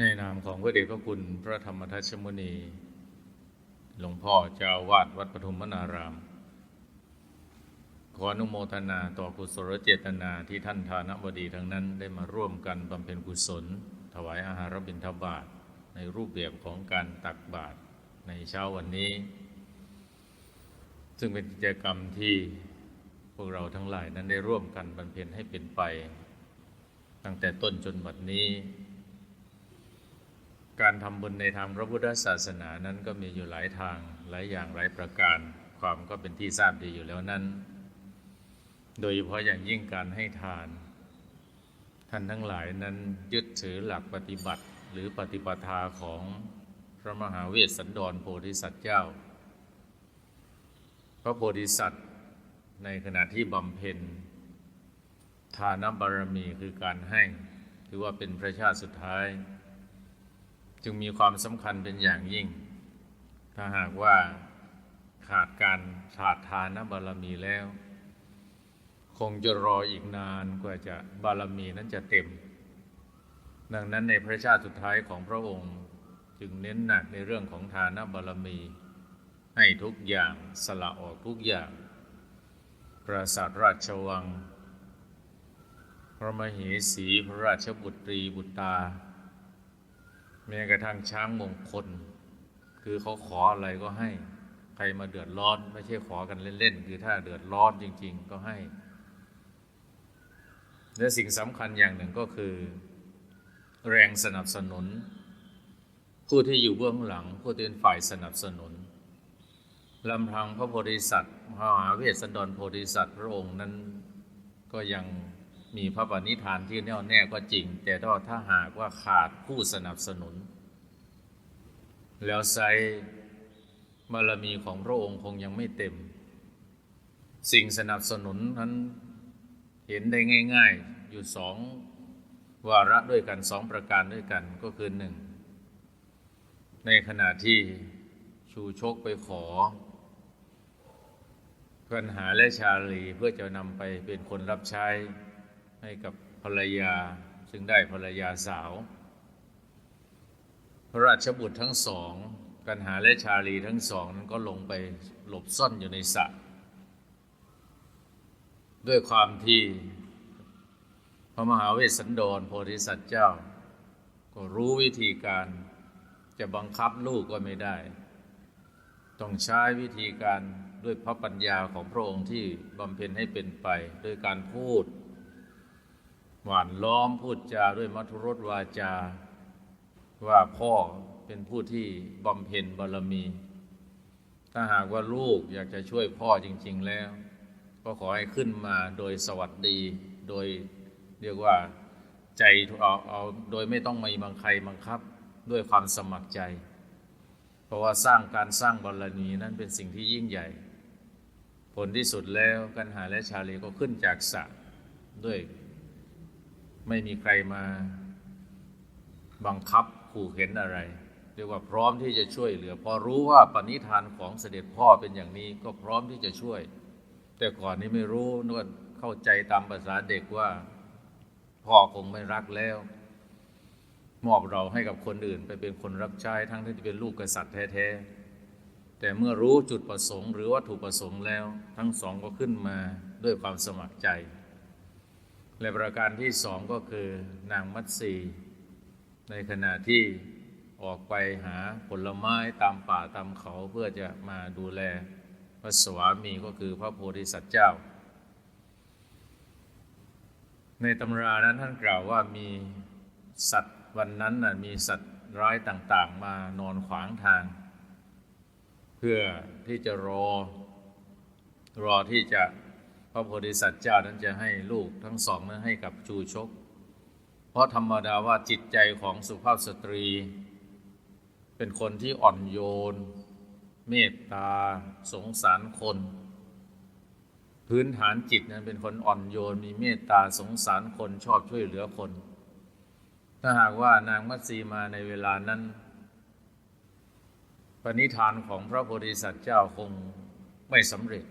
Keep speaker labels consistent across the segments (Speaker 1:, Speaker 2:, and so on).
Speaker 1: ในนามของพระเดชพระคุณพระธรรมทัชมุนี หลวงพ่อเจ้าวาดวัดปฐุมวนาราม ขออนุโมทนาต่อกุศลเจตนาที่ท่านทานบดีทั้งนั้นได้มาร่วมกันบำเพ็ญกุศล ถวายอาหารบิณฑบาตในรูปแบบของการตักบาตรในเช้าวันนี้ ซึ่งเป็นกิจกรรมที่พวกเราทั้งหลายนั้นได้ร่วมกันบำเพ็ญให้เป็นไป ตั้งแต่ต้นจนบัดนี้ การทำบุญในทางพระพุทธศาสนานั้นก็มีอยู่หลายทางหลายอย่างหลายประการ ความก็เป็นที่ทราบดีอยู่แล้วนั้น โดยเฉพาะอย่างยิ่งการให้ทาน ท่านทั้งหลายนั้นยึดถือหลักปฏิบัติหรือปฏิปทาของพระมหาเวสสันดรโพธิสัตว์เจ้า พระโพธิสัตว์ในขณะที่บำเพ็ญทานบารมีคือการให้ถือว่าเป็นพระชาติสุดท้าย จึงมีความสำคัญเป็นอย่างยิ่ง ถ้าหากว่าขาดการขาดทานบารมีแล้ว คงจะรออีกนานกว่าจะบารมีนั้นจะเต็ม ดังนั้นในพระชาติสุดท้ายของพระองค์จึงเน้นหนักในเรื่องของทานบารมี ให้ทุกอย่างสละออกทุกอย่าง ปราสาทราชวัง พระมเหสีพระราชบุตรีบุตรา แม้กระทั่งช้างมงคล คือเขาขออะไรก็ให้ ใครมาเดือดร้อน ไม่ใช่ขอกันเล่นๆ คือถ้าเดือดร้อนจริง ๆ ก็ให้ และสิ่งสำคัญอย่างหนึ่งก็คือ แรงสนับสนุน ผู้ที่อยู่เบื้องหลัง ผู้ที่เป็นฝ่ายสนับสนุนลำพังพระโพธิสัตว์มหาเวสสันดรโพธิสัตว์พระองค์นั้นก็ยัง มีพระปณิธานที่แน่วแน่ก็จริง แต่ถ้าหากว่าขาดผู้สนับสนุน แล้วไซบารมีของพระองค์คงยังไม่เต็ม สิ่งสนับสนุนนั้นเห็นได้ง่าย ๆ อยู่สองวาระด้วยกันสองประการด้วยกันก็คือหนึ่งในขณะที่ชูชกไปขอปัญหาและชาลีเพื่อจะนำไปเป็นคนรับใช้ ให้กับภรรยาซึ่งได้ภรรยาสาว พระราชบุตรทั้งสองกันหาและชาลีทั้งสองนั้นก็ลงไปหลบซ่อนอยู่ในสระด้วยความที่พระมหาเวสสันดรโพธิสัตว์เจ้า ก็รู้วิธีการจะบังคับลูกก็ไม่ได้ ต้องใช้วิธีการด้วยพระปัญญาของพระองค์ที่บำเพ็ญให้เป็นไปด้วยการพูด หวานล้อมพูดจาด้วยมัทุรสวาจา ว่าพ่อเป็นผู้ที่บำเพ็ญบารมี ถ้าหากว่าลูกอยากจะช่วยพ่อจริง ๆแล้ว ก็ขอให้ขึ้นมาโดยสวัสดี โดยเรียกว่าใจเอาเอาโดยไม่ต้องมีบังใครบังคับด้วยความสมัครใจ เพราะว่าสร้างการสร้างบารมีนั้นเป็นสิ่งที่ยิ่งใหญ่ ผลที่สุดแล้วกันหาและชาลีก็ขึ้นจากสระด้วย ไม่มีใครมาบังคับขู่เข็นอะไร เรียกว่าพร้อมที่จะช่วยเหลือ พอรู้ว่าปณิธานของเสด็จพ่อเป็นอย่างนี้ก็พร้อมที่จะช่วย แต่ก่อนนี้ไม่รู้นวดเข้าใจตามภาษาเด็กว่า พ่อคงไม่รักแล้ว มอบเราให้กับคนอื่น ไปเป็นคนรับใช้ทั้งที่เป็นลูกกษัตริย์แท้ๆแต่เมื่อรู้จุดประสงค์ หรือวัตถุประสงค์แล้ว ทั้งสองก็ขึ้นมาด้วยความสมัครใจ และประการที่สองก็คือนางมัตสีในขณะที่ออกไปหาผลไม้ตามป่าตามเขาเพื่อจะมาดูแลพระสวามีก็คือพระโพธิสัตว์เจ้า ในตำรานั้นท่านกล่าวว่ามีสัตว์วันนั้นนะมีสัตว์ร้ายต่างๆ มานอนขวางทาง เพื่อที่จะรอรอที่จะ ระโพธิสัตว์เจ้านั้นจะให้ลูกทั้งสองนั้นให้กับจูชก เพราะธรรมดาว่าจิตใจของสุภาพสตรี เป็นคนที่อ่อนโยน เมตตา สงสารคน พื้นฐานจิตนั้นเป็นคนอ่อนโยน มีเมตตาสงสารคนชอบช่วยเหลือคน ถ้าหากว่านางมัตสีมาในเวลานั้นปณิธานของพระโพธิสัตว์เจ้าคงไม่สำเร็จ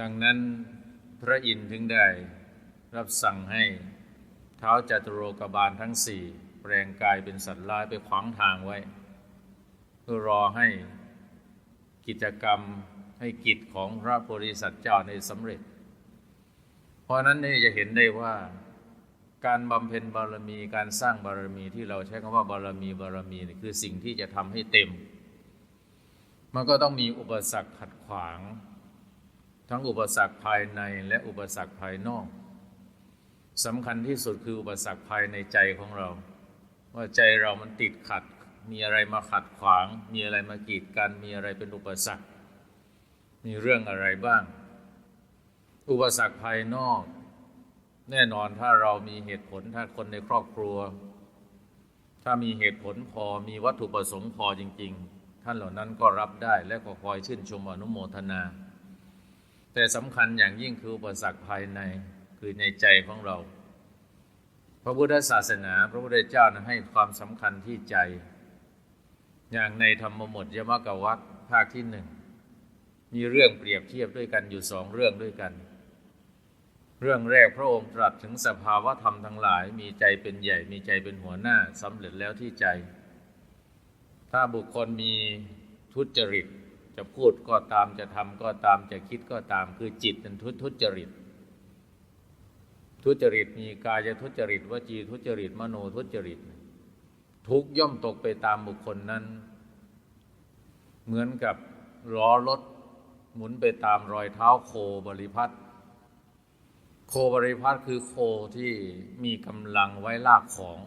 Speaker 1: ดังนั้นพระอินทร์ถึงได้รับสั่งให้เท้าจัตุโลกบาลทั้งสี่แปลงกายเป็นสัตว์ร้ายไปขวางทางไว้ เพื่อรอให้กิจกรรมให้กิจของพระโพธิสัตว์เจ้าในสำเร็จ เพราะนั้นนี่จะเห็นได้ว่าการบำเพ็ญบารมีการสร้างบารมีที่เราใช้คำว่าบารมีบารมีนี่คือสิ่งที่จะทำให้เต็ม มันก็ต้องมีอุปสรรคขัดขวาง ทั้งอุปสรรคภายในและอุปสรรคภายนอกสำคัญที่สุดคืออุปสรรคภายในใจของเรา ว่าใจเรามันติดขัด มีอะไรมาขัดขวาง มีอะไรมากีดกันมีอะไรเป็นอุปสรรค มีเรื่องอะไรบ้าง อุปสรรคภายนอก แน่นอนถ้าเรามีเหตุผลถ้าคนในครอบครัว ถ้ามีเหตุผลพอมีวัตถุประสงค์พอจริง ๆ ท่านเหล่านั้นก็รับได้และก็คอยชื่นชมอนุโมทนา แต่สำคัญอย่างยิ่งคืออุปสรรคภายในคือในใจของเรา พระพุทธศาสนา พระพุทธเจ้านะให้ความสำคัญที่ใจ อย่างในธรรมบทยมกวักภาคที่หนึ่งมีเรื่องเปรียบเทียบด้วยกันอยู่สองเรื่องด้วยกัน เรื่องแรกพระองค์ตรัสถึงสภาวะธรรมทั้งหลาย มีใจเป็นใหญ่มีใจเป็นหัวหน้าสำเร็จแล้วที่ใจ ถ้าบุคคลมีทุจริต จะพูดก็ตามจะทำก็ตามจะคิดก็ตาม คือจิตเป็นทุทุจริต ทุจริตมีกายทุจริตวจีทุจริต มโนทุจริต ทุกย่อมตกไปตามบุคคลนั้น เหมือนกับล้อรถหมุนไปตามรอยเท้าโคบริพัตรโคบริพัตรคือโคที่มีกำลังไว้ลากของ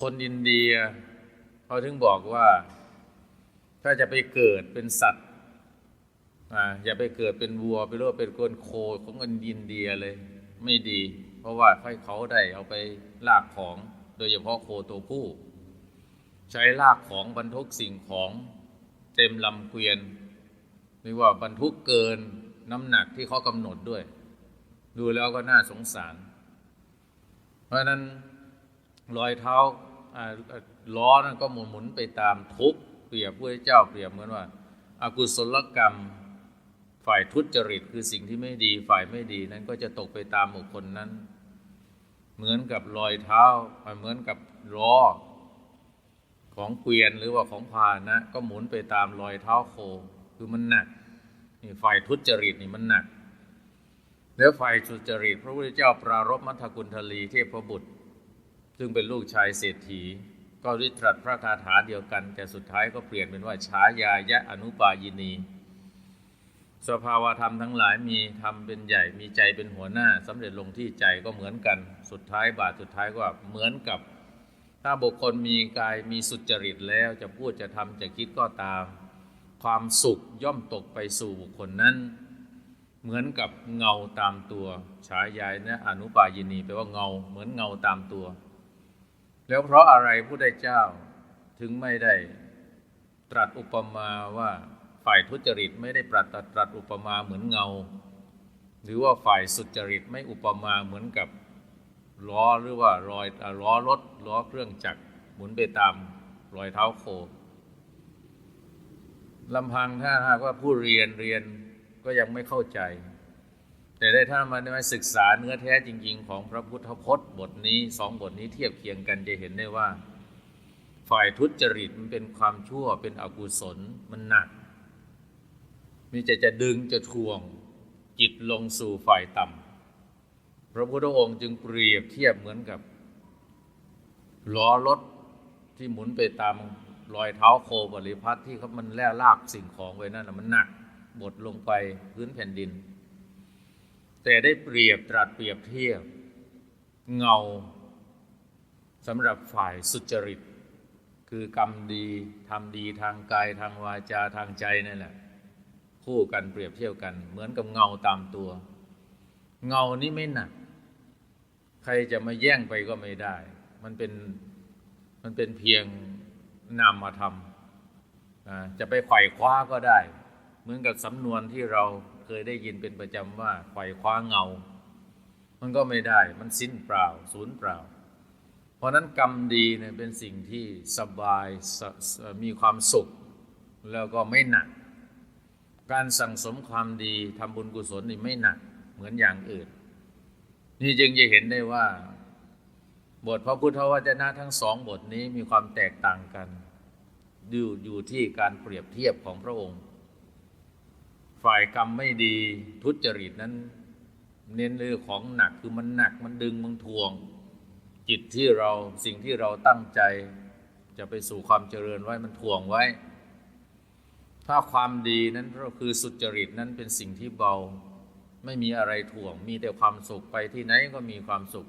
Speaker 1: คนอินเดียเขาถึงบอกว่า ถ้าจะไปเกิดเป็นสัตว์อย่าไปเกิดเป็นวัวไปรู้เป็นคนโคของคนอินเดียเลย ไม่ดี เพราะว่าค่อยเขาได้เอาไปลากของ โดยเฉพาะโคตัวผู้ ใช้ลากของบรรทุกสิ่งของเต็มลำเกวียนหรือว่าบรรทุกเกินน้ำหนักที่เขากำหนดด้วย ดูแล้วก็น่าสงสาร เพราะนั้นรอยเท้าล้อนั้นก็หมุนหมุนไปตามทุก รียบพระเจ้าเปรียบเหมือนว่าอากุศลกรรมฝ่ายทุจริตคือสิ่งที่ไม่ดีฝ่ายไม่ดีนั้นก็จะตกไปตามบุคคลนั้น เหมือนกับรอยเท้าเหมือนกับล้อของเกวียนหรือว่าของพานะ ก็หมุนไปตามรอยเท้าโค คือมันหนักนี่ฝ่ายทุจริตนี่มันหนักแล้วฝ่ายสุจริต พระพุทธเจ้าปรารบมัทกุลทลีเทพบุตร ซึ่งเป็นลูกชายเศรษฐี ก็ริตรัสพระคาถาเดียวกัน แต่สุดท้ายก็เปลี่ยนเป็นว่าฉายายะอนุปายินี สภาวธรรมทั้งหลายมีธรรมเป็นใหญ่มีใจเป็นหัวหน้าสำเร็จลงที่ใจก็เหมือนกันสุดท้ายบาทสุดท้ายก็เหมือนกับ ถ้าบุคคลมีกายมีสุจริตแล้วจะพูดจะทำจะคิดก็ตาม ความสุขย่อมตกไปสู่บุคคลนั้นเหมือนกับเงาตามตัวฉายายนะอนุปายินีแปลว่าเงาเหมือนเงาตามตัว แล้วเพราะอะไรผู้ได้เจ้าถึงไม่ได้ตรัสอุปมาว่าฝ่ายทุจริตไม่ได้ปรัดตรัสอุปมาเหมือนเงา หรือว่าฝ่ายสุจริตไม่อุปมาเหมือนกับล้อหรือว่ารอยล้อรถล้อเครื่องจักรหมุนไปตามรอยเท้าโคลำพังถ้าหากว่าผู้เรียนเรียนก็ยังไม่เข้าใจ แต่ได้ถ้ามาได้ศึกษาเนื้อแท้จริง ๆ ของพระพุทธพจน์ บทนี้สองบทนี้เทียบเคียงกันจะเห็นได้ว่า ฝ่ายทุจริตมันเป็นความชั่วเป็นอกุศลมันหนักมีใจจะดึงจะทวงจิตลงสู่ฝ่ายต่ำพระพุทธองค์จึงเปรียบเทียบเหมือนกับล้อรถที่หมุนไปตามรอยเท้าโคบริพัตที่เขามันแล่ลากสิ่งของไว้นั่นมันหนักบดลงไปพื้นแผ่นดิน แต่ได้เปรียบตรัสเปรียบเทียบ เงาสำหรับฝ่ายสุจริต คือกรรมดีทำดีทางกายทางวาจาทางใจนั่นแหละ คู่กันเปรียบเทียบกัน เหมือนกับเงาตามตัว เงานี้ไม่หนัก ใครจะมาแย่งไปก็ไม่ได้ มันเป็นมันเป็นเพียงนามมาทำจะไปไขว่คว้าก็ได้ เหมือนกับสำนวนที่เรา เคยได้ยินเป็นประจำว่าไขว่คว้าเงา มันก็ไม่ได้มันสิ้นเปล่าศูนย์เปล่า เพราะนั้นกรรมดีเนี่ยเป็นสิ่งที่สบายมีความสุข แล้วก็ไม่หนัก การสั่งสมความดีทำบุญกุศลนี่ไม่หนักเหมือนอย่างอื่น นี่จึงจะเห็นได้ว่า บทพระพุทธวจนะทั้งสองบทนี้มีความแตกต่างกันอยู่อยู่ที่การเปรียบเทียบของพระองค์ ฝ่ายกรรมไม่ดีทุจริตนั้น เน้นเรื่องของหนักคือมันหนักมันดึงมันทวง จิตที่เราสิ่งที่เราตั้งใจ จะไปสู่ความเจริญไว้มันทวงไว้ ถ้าความดีนั้นก็คือสุจริตนั้นเป็นสิ่งที่เบาไม่มีอะไรถ่วง มีแต่ความสุขไปที่ไหนก็มีความสุข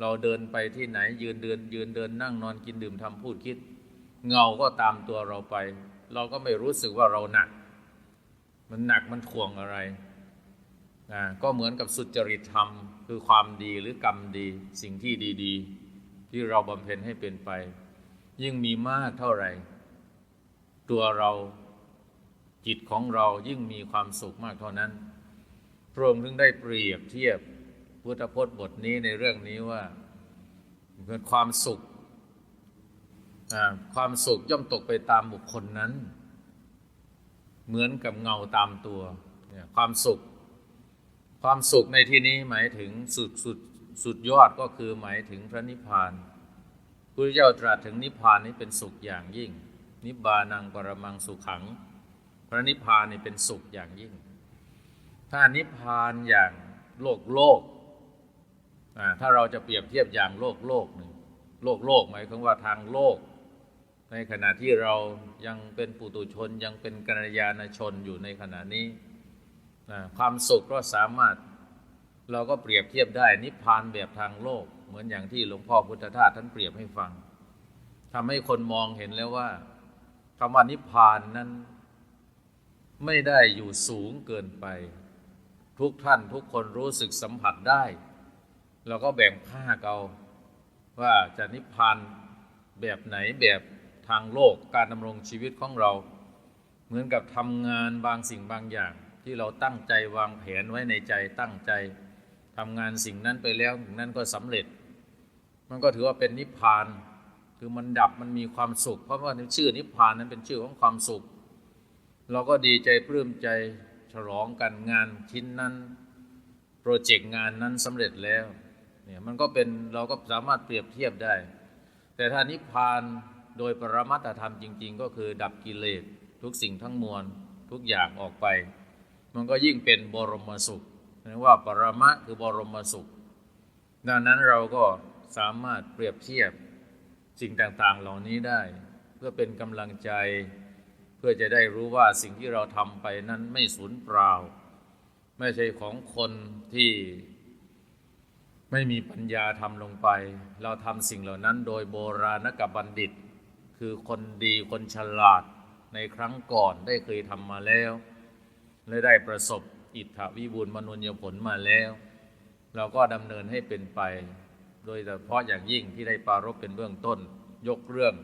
Speaker 1: เราเดินไปที่ไหนยืนเดินยืนเดินนั่งนอนกินดื่มทำพูดคิด เงาก็ตามตัวเราไป เราก็ไม่รู้สึกว่าเราหนัก มันหนักมันถ่วงอะไรนะก็เหมือนกับสุจริตธรรม คือความดีหรือกรรมดี สิ่งที่ดี ๆ ที่เราบำเพ็ญให้เป็นไป ยิ่งมีมากเท่าไหร่ ตัวเราจิตของเรายิ่งมีความสุขมากเท่านั้นพระองค์ถึงได้เปรียบเทียบพุทธพจน์บทนี้ในเรื่องนี้ว่าเกิดความสุขความสุขย่อมตกไปตามบุคคลนั้น เหมือนกับเงาตามตัวเนี่ยความสุข ความสุขในที่นี้หมายถึงสุดสุดสุดยอดก็คือหมายถึงพระนิพพานพระเจ้าตรัสถึงนิพพานนี้เป็นสุขอย่างยิ่ง นิบานังปรมังสุขขัง พระนิพพานนี่เป็นสุขอย่างยิ่ง ถ้านิพพานอย่างโลกโลกถ้าเราจะเปรียบเทียบอย่างโลกโลกหนึ่งโลกโลกหมายถึงว่าทางโลก ในขณะที่เรายังเป็นปุตุชนยังเป็นกัลยาณชนอยู่ในขณะนี้ความสุขก็สามารถเราก็เปรียบเทียบได้นิพพานแบบทางโลก เหมือนอย่างที่หลวงพ่อพุทธทาสท่านเปรียบให้ฟังทำให้คนมองเห็นแล้วว่าคำว่านิพพานนั้นไม่ได้อยู่สูงเกินไป ทุกท่านทุกคนรู้สึกสัมผัสได้เราก็แบ่งภาคเอาว่าจะนิพพานแบบไหนแบบ ทางโลกการดำรงชีวิตของเรา เหมือนกับทำงานบางสิ่งบางอย่าง ที่เราตั้งใจวางแผนไว้ในใจตั้งใจทำงานสิ่งนั้นไปแล้วนั้นก็สำเร็จ มันก็ถือว่าเป็นนิพพาน คือมันดับมันมีความสุข เพราะว่าชื่อนิพพานนั้นเป็นชื่อของความสุข เราก็ดีใจปลื้มใจฉลองกันงานชิ้นนั้นโปรเจกต์งานนั้นสำเร็จแล้วเนี่ยมันก็เป็นเราก็สามารถเปรียบเทียบได้ แต่ถ้านิพพาน โดยปรมัตธรรมจริง ๆ ก็คือดับกิเลสทุกสิ่งทั้งมวลทุกอย่างออกไป มันก็ยิ่งเป็นบรมสุขเรียกว่าปรมะคือบรมสุข ดังนั้นเราก็สามารถเปรียบเทียบสิ่งต่างๆเหล่านี้ได้ เพื่อเป็นกำลังใจเพื่อจะได้รู้ว่าสิ่งที่เราทำไปนั้นไม่สูญเปล่า ไม่ใช่ของคนที่ไม่มีปัญญาทำลงไป เราทำสิ่งเหล่านั้นโดยโบราณกบัณฑิต คือคนดีคนฉลาดในครั้งก่อนได้เคยทำมาแล้ว และได้ประสบอิทธวิบูลมนุญญผลมาแล้ว เราก็ดำเนินให้เป็นไป โดยเฉพาะอย่างยิ่งที่ได้ปารบเป็นเบื้องต้นยกเรื่อง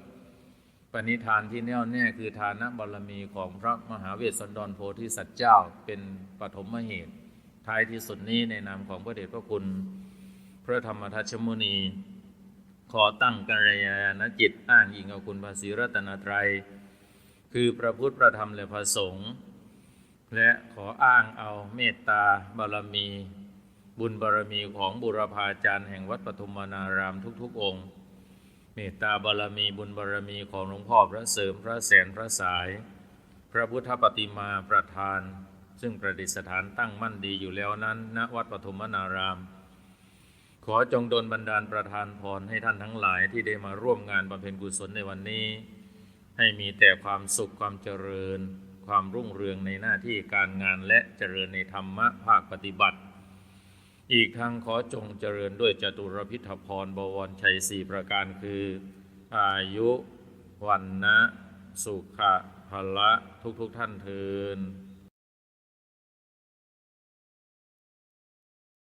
Speaker 1: ปณิธานที่แน่วแน่คือทานบารมีของพระมหาเวสสันดรโพธิสัตว์เจ้าเป็นปฐมเหตุ ท้ายที่สุดนี้ในนามของพระเดชพระคุณ พระธรรมทัชมุนี ขอตั้งกัลยาณจิตอ้างอิงเอาคุณภาษีรัตนตรัย คือพระพุทธพระธรรมและพระสงฆ์และขออ้างเอาเมตตาบารมี บุญบารมีของบุรพาจารย์แห่งวัดปฐุมนารามทุกๆ องค์ เมตตาบารมีบุญบารมีของหลวงพ่อพระเสริมพระแสนพระสาย พระพุทธปฏิมาประธาน ซึ่งประดิษฐานตั้งมั่นดีอยู่แล้วนั้นณวัดปฐุมนาราม ขอจงดลบันดาลประทานพรให้ท่านทั้งหลายที่ได้มาร่วมงานบำเพ็ญกุศลในวันนี้ ให้มีแต่ความสุขความเจริญ ความรุ่งเรืองในหน้าที่การงานและเจริญในธรรมะภาคปฏิบัติ อีกทั้งขอจงเจริญด้วยจตุรพิธพรบวรชัยสี่ประการคือ อายุ วันนะ สุขะพละทุกๆทท่านเทิน